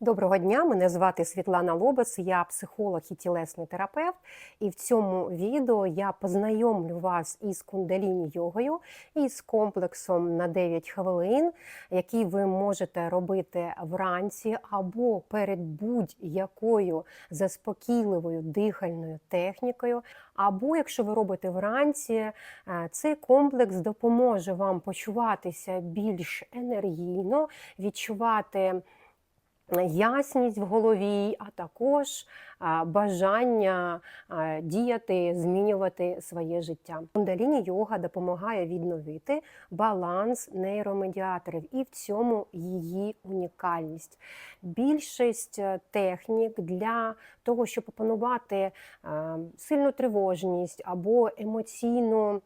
Доброго дня, мене звати Світлана Лобес, я психолог і тілесний терапевт. І в цьому відео я познайомлю вас із кундаліні йогою і з комплексом на 9 хвилин, який ви можете робити вранці або перед будь-якою заспокійливою дихальною технікою. Або якщо ви робите вранці, е, цей комплекс допоможе вам почуватися більш енергійно, відчувати ясність в голові, а також бажання діяти, змінювати своє життя. Кундаліні йога допомагає відновити баланс нейромедіаторів, і в цьому її унікальність. Більшість е, технік для того, щоб опанувати сильну тривожність або емоційну.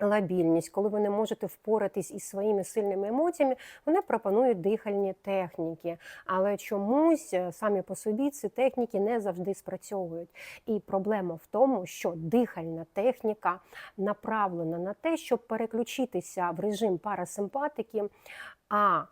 Лабільність, коли ви не можете впоратись із своїми сильними емоціями, вони пропонують дихальні техніки. Але чомусь е, самі по собі ці техніки не завжди спрацьовують. І проблема в тому, що дихальна техніка направлена на те, щоб переключитися в режим парасимпатики. а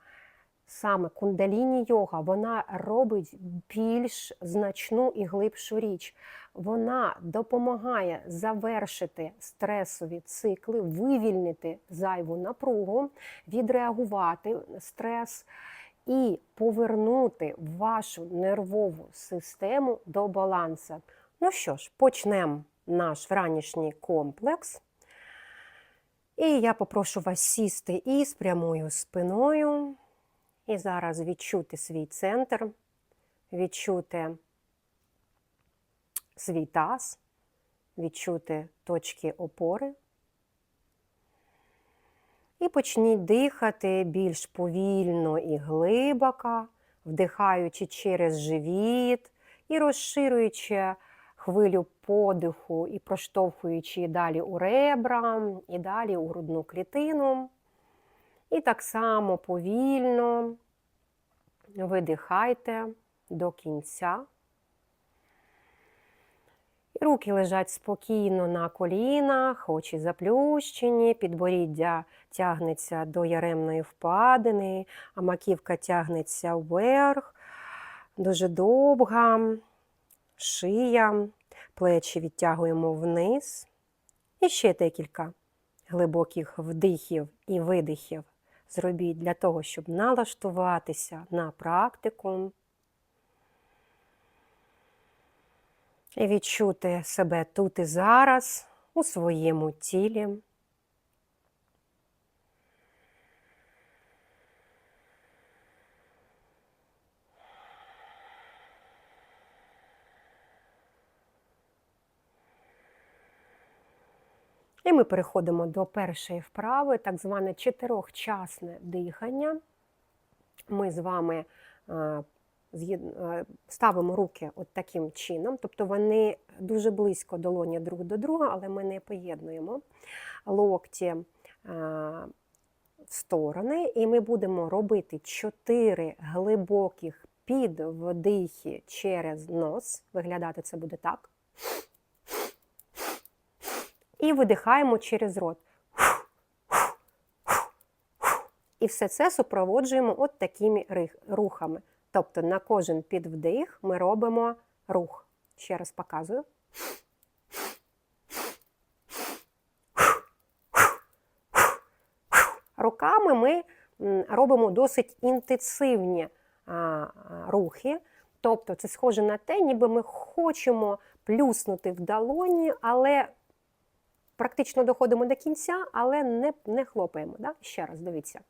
Саме кундаліні йога вона робить більш значну і глибшу річ. Вона допомагає завершити стресові цикли, вивільнити зайву напругу, відреагувати стрес і повернути вашу нервову систему до балансу. Ну що ж, почнемо наш вранішній комплекс. І я попрошу вас сісти із прямою спиною. І зараз відчути свій центр, відчути свій таз, відчути точки опори. І почніть дихати більш повільно і глибоко, вдихаючи через живіт і розширюючи хвилю подиху і проштовхуючи далі у ребра, і далі у грудну клітину. І так само повільно видихайте до кінця. І руки лежать спокійно на колінах, очі заплющені, підборіддя тягнеться до яремної впадини, а маківка тягнеться вверх, дуже довга, шия, плечі відтягуємо вниз. І ще декілька глибоких вдихів і видихів зробіть для того, щоб налаштуватися на практику і відчути себе тут і зараз у своєму тілі. І ми переходимо до першої вправи, так зване чотирьохчасне дихання. Ми з вами ставимо руки от таким чином, тобто вони дуже близько долоні друг до друга, але ми не поєднуємо локті в сторони, і ми будемо робити чотири глибоких підвдихи через нос. Виглядати це буде так. І видихаємо через рот. І все це супроводжуємо от такими рухами. Тобто на кожен підвдих ми робимо рух. Ще раз показую. Руками ми робимо досить інтенсивні рухи. Тобто це схоже на те, ніби ми хочемо плюснути в долоні, але практично доходимо до кінця, але не не хлопаємо. Да? Ще раз дивіться.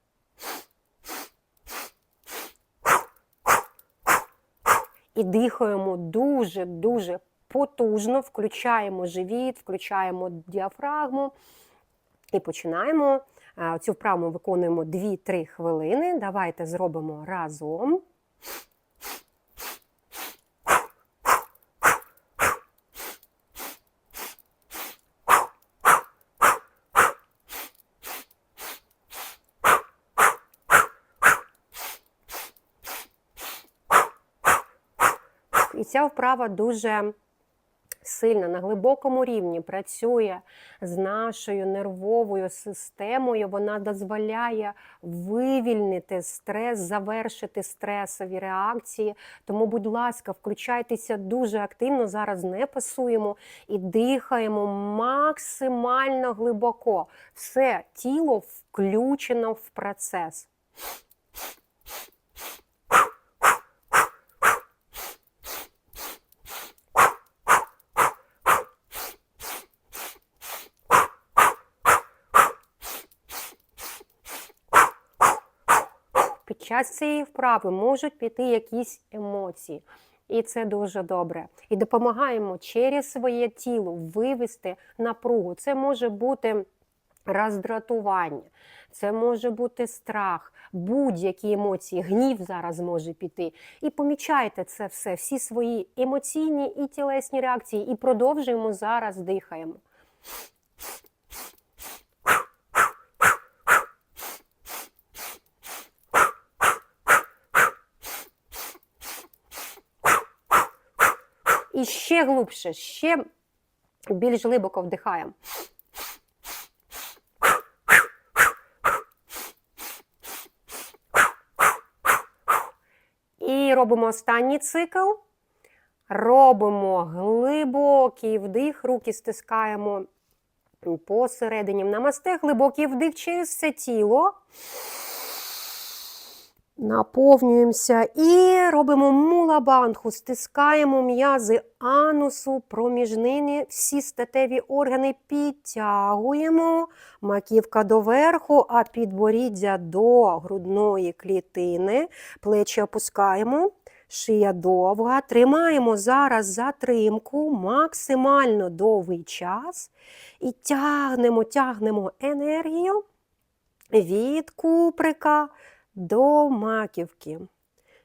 І дихаємо дуже-дуже потужно, включаємо живіт, включаємо діафрагму і починаємо. Цю вправу виконуємо 2-3 хвилини. Давайте зробимо разом. І ця вправа дуже сильно на глибокому рівні працює з нашою нервовою системою, вона дозволяє вивільнити стрес, завершити стресові реакції. Тому, будь ласка, включайтеся дуже активно. Зараз не пасуємо і дихаємо максимально глибоко. Все тіло включено в процес. Під час цієї вправи можуть піти якісь емоції, і це дуже добре. І допомагаємо через своє тіло вивести напругу. Це може бути роздратування, це може бути страх, будь-які емоції, гнів зараз може піти. І помічайте це все, всі свої емоційні і тілесні реакції, і продовжуємо зараз дихаємо. І ще глибше, ще більш глибоко вдихаємо. І робимо останній цикл. Робимо глибокий вдих, руки стискаємо посередині. Намасте глибокий вдих через все тіло. Наповнюємося і робимо мулабанху, стискаємо м'язи анусу, проміжнини, всі статеві органи підтягуємо, маківка доверху, а підборіддя до грудної клітини, плечі опускаємо, шия довга. Тримаємо зараз затримку, максимально довгий час. І тягнемо, тягнемо енергію від куприка до маківки.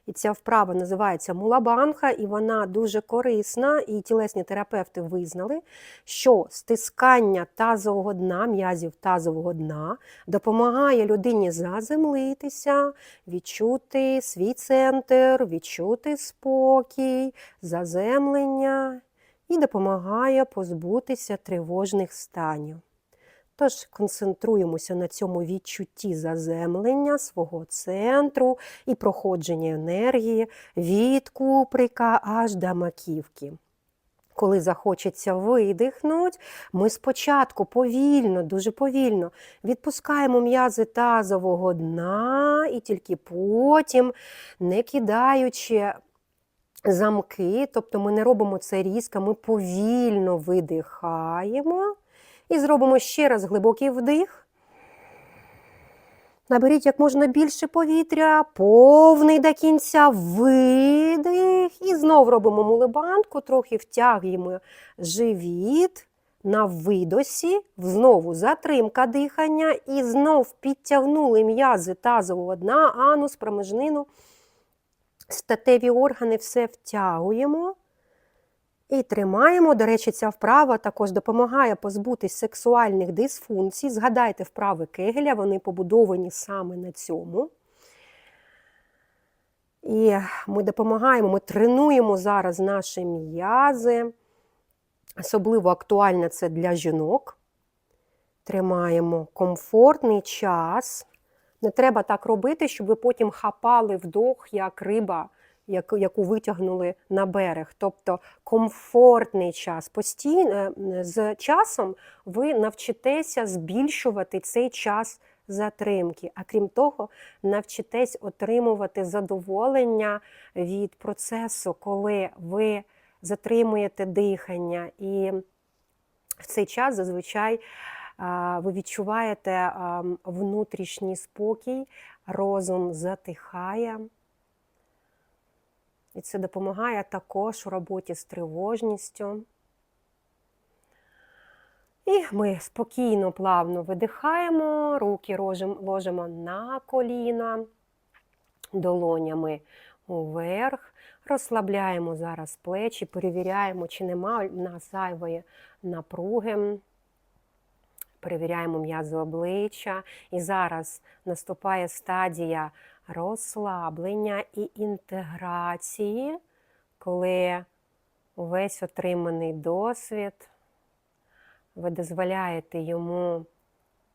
І ця вправа називається мулабанха, і вона дуже корисна. І тілесні терапевти визнали, що стискання тазового дна, м'язів тазового дна допомагає людині заземлитися, відчути свій центр, відчути спокій, заземлення і допомагає позбутися тривожних станів. Тож концентруємося на цьому відчутті заземлення свого центру і проходження енергії від куприка аж до маківки. Коли захочеться видихнути, ми спочатку повільно, дуже повільно відпускаємо м'язи тазового дна і тільки потім, не кидаючи замки, тобто ми не робимо це різко, ми повільно видихаємо. І зробимо ще раз глибокий вдих. Наберіть як можна більше повітря, повний до кінця видих. І знову робимо мулебанку, трохи втягуємо живіт на видосі, знову затримка дихання, і знов підтягнули м'язи тазового дна, анус, промежнину, статеві органи, все втягуємо. І тримаємо. До речі, ця вправа також допомагає позбутись сексуальних дисфункцій. Згадайте вправи Кегеля, вони побудовані саме на цьому. І ми допомагаємо, ми тренуємо зараз наші м'язи. Особливо актуально це для жінок. Тримаємо комфортний час. Не треба так робити, щоб ви потім хапали вдох, як риба яку витягнули на берег. Тобто комфортний час. Постійно з часом ви навчитеся збільшувати цей час затримки. А крім того, навчитесь отримувати задоволення від процесу, коли ви затримуєте дихання. І в цей час зазвичай. Ви відчуваєте внутрішній спокій, розум затихає. І це допомагає також у роботі з тривожністю. І ми спокійно, плавно видихаємо, руки ложимо на коліна, долонями уверх, розслабляємо зараз плечі, перевіряємо, чи немає в нас зайвої напруги. Перевіряємо м'язи обличчя. І зараз наступає стадія розслаблення і інтеграції, коли увесь отриманий досвід. Ви дозволяєте йому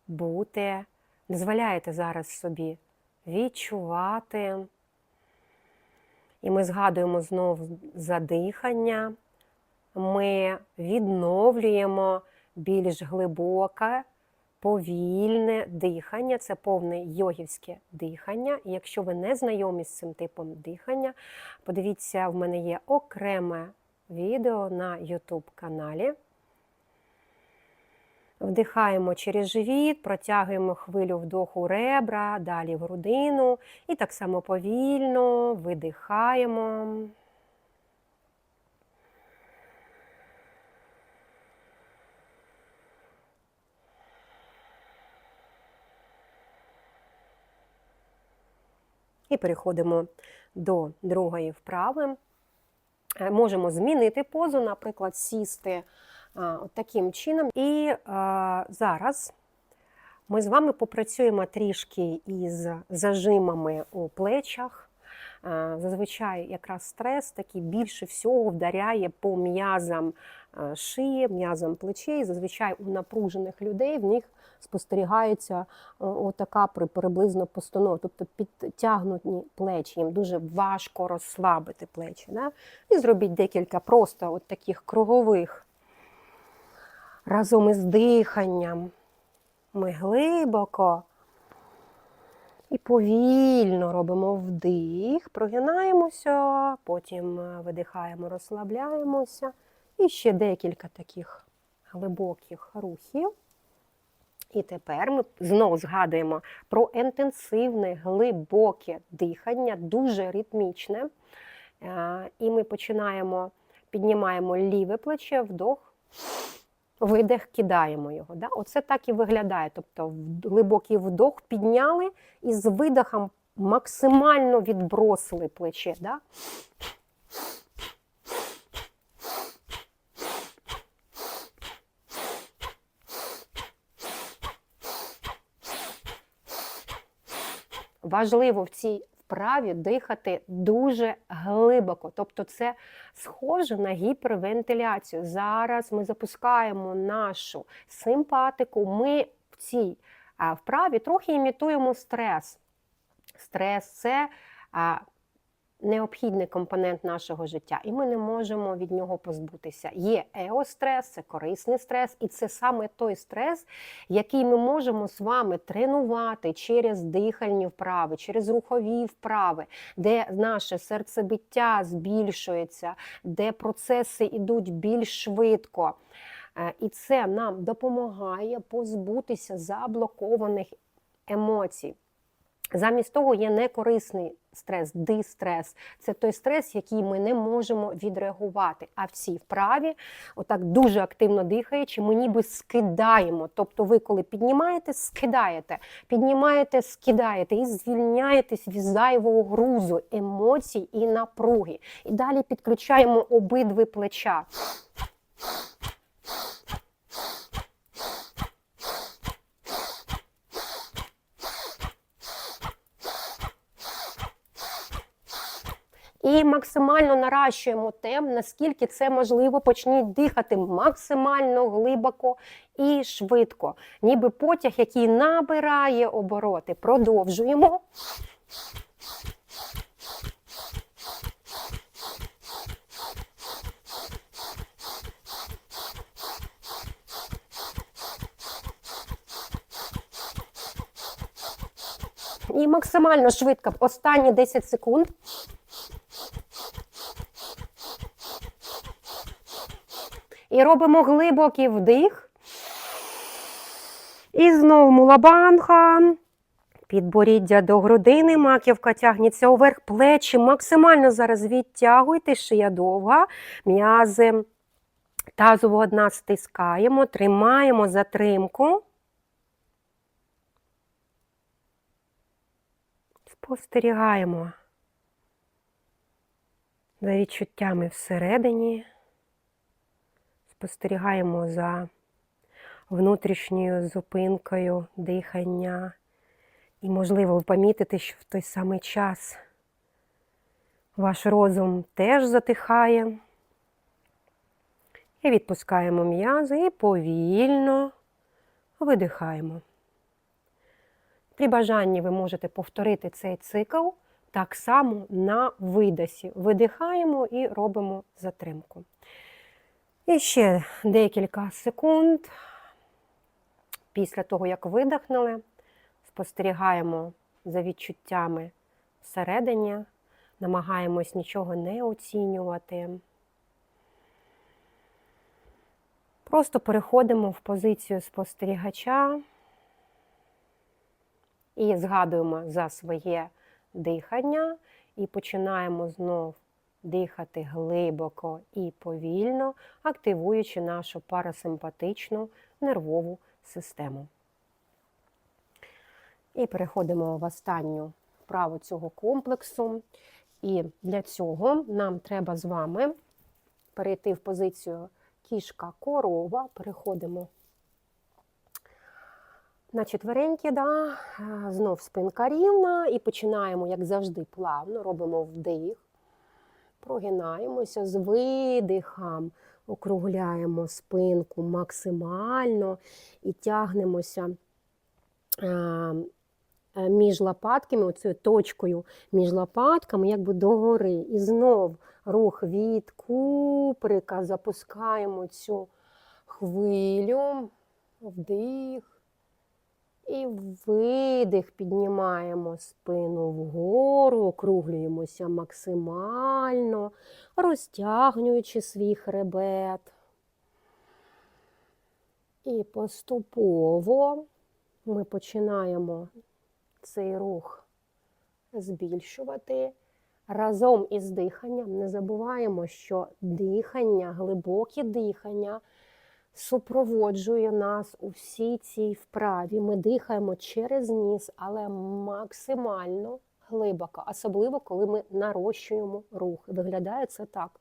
бути, дозволяєте зараз собі відчувати. І ми згадуємо знову за дихання. Ми відновлюємо більш глибоке, повільне дихання. Це повне йогівське дихання. І якщо ви не знайомі з цим типом дихання, подивіться, в мене є окреме відео на YouTube каналі. Вдихаємо через живіт, протягуємо хвилю вдоху ребра, далі в грудину. І так само повільно видихаємо. І переходимо до другої вправи. Е, Можемо змінити позу, наприклад, сісти от таким чином. І а, зараз ми з вами попрацюємо трішки із зажимами у плечах. А, Зазвичай якраз стрес такий більше всього вдаряє по м'язам а, шиї, м'язам плечей. Зазвичай у напружених людей в них спостерігається е, отака при- приблизно постанова, тобто підтягнуті плечі, їм дуже важко розслабити плечі. Да? І зробіть декілька просто от таких кругових разом із диханням. Ми глибоко і повільно робимо вдих, прогинаємося, потім е, видихаємо, розслабляємося. І ще декілька таких глибоких рухів. І тепер ми знову згадуємо про інтенсивне, глибоке дихання, дуже ритмічне. Е, І ми починаємо, піднімаємо ліве плече, вдох, видих, кидаємо його. Да? Оце так і виглядає. Тобто глибокий вдох підняли і з видихом максимально відбросили плече. Да? Важливо в цій вправі дихати дуже глибоко. Тобто це схоже на гіпервентиляцію. Зараз ми запускаємо нашу симпатику. Ми в цій вправі трохи імітуємо стрес. Стрес це необхідний компонент нашого життя, і ми не можемо від нього позбутися. Є еострес, це корисний стрес, і це саме той стрес, який ми можемо з вами тренувати через дихальні вправи, через рухові вправи, де наше серцебиття збільшується, де процеси йдуть більш швидко. Е, І це нам допомагає позбутися заблокованих емоцій. Замість того є некорисний стрес, дистрес. Це той стрес, який ми не можемо відреагувати. А в цій вправі, отак дуже активно дихаючи, ми ніби скидаємо. Тобто, ви, коли піднімаєте, скидаєте, піднімаєте, скидаєте і звільняєтесь від зайвого грузу, емоцій і напруги. І далі підключаємо обидві плеча. І максимально наращуємо темп, наскільки це можливо. Почніть дихати максимально глибоко і швидко, ніби потяг, який набирає обороти. Продовжуємо. І максимально швидко. Останні 10 секунд. І робимо глибокий вдих. І знову мулабанха. Підборіддя до грудини, маківка тягнеться уверх, плечі. Максимально зараз відтягуйте, шия довга, м'язи тазового дна стискаємо, тримаємо затримку. Спостерігаємо за відчуттями всередині. Спостерігаємо за внутрішньою зупинкою дихання. І, можливо, ви помітите, що в той самий час ваш розум теж затихає. І відпускаємо м'язи і повільно видихаємо. При бажанні ви можете повторити цей цикл так само на видосі. Видихаємо і робимо затримку. І ще декілька секунд. Після того, як видихнули, спостерігаємо за відчуттями всередині, намагаємось нічого не оцінювати. Просто переходимо в позицію спостерігача і згадуємо за своє дихання і починаємо знов дихати глибоко і повільно, активуючи нашу парасимпатичну нервову систему. І переходимо в останню вправу цього комплексу. І для цього нам треба з вами перейти в позицію кішка-корова, переходимо на четверенькі, да, е, знов спинка рівна і починаємо, як завжди, плавно, робимо вдих, прогинаємося з видихом, округляємо спинку максимально і тягнемося е, е, між лопатками, оцею точкою між лопатками, якби догори. І знов рух від куприка, запускаємо цю хвилю, вдих. І видих, піднімаємо спину вгору, округлюємося максимально, розтягнуючи свій хребет. І поступово ми починаємо цей рух збільшувати. Разом із диханням не забуваємо, що дихання, глибоке дихання супроводжує нас у всій цій вправі. Ми дихаємо через ніс, але максимально глибоко, особливо коли ми нарощуємо рух. Виглядає це так.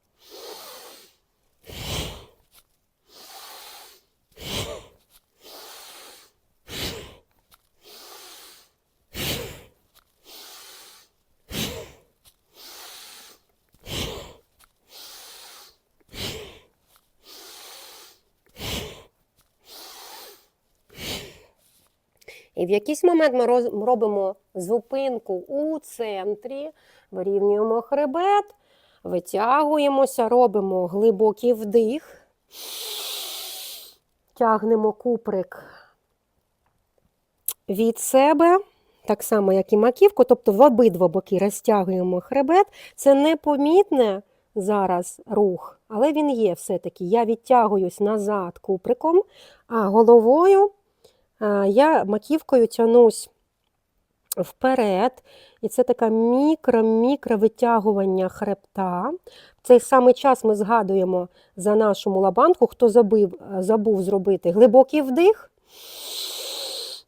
Якийсь момент ми робимо зупинку у центрі, вирівнюємо хребет, витягуємося, робимо глибокий вдих, тягнемо куприк від себе, так само, як і маківку, тобто в обидва боки розтягуємо хребет. Це непомітне зараз рух, але він є все-таки. Я відтягуюсь назад куприком, а головою я маківкою тянусь вперед. І це таке мікро-мікро витягування хребта. В цей самий час ми згадуємо за нашу мулабанку, хто забив, забув зробити глибокий вдих.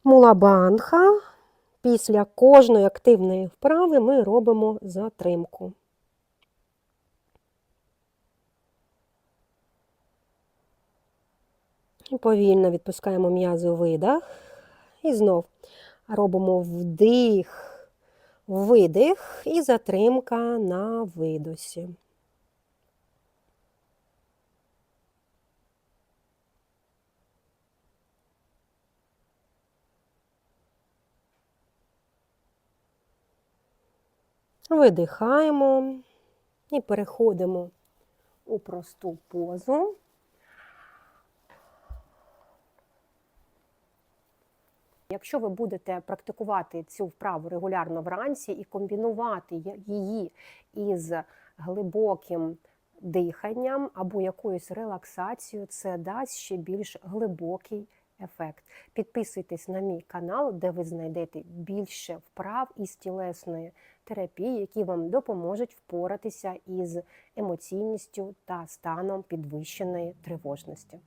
Мулабанха. Після кожної активної вправи ми робимо затримку. Повільно відпускаємо м'язи у видах. І знов робимо вдих, видих і затримка на видосі. Видихаємо і переходимо у просту позу. Якщо ви будете практикувати цю вправу регулярно вранці і комбінувати її із глибоким диханням або якоюсь релаксацією, це дасть ще більш глибокий ефект. Підписуйтесь на мій канал, де ви знайдете більше вправ із тілесної терапії, які вам допоможуть впоратися із емоційністю та станом підвищеної тривожності.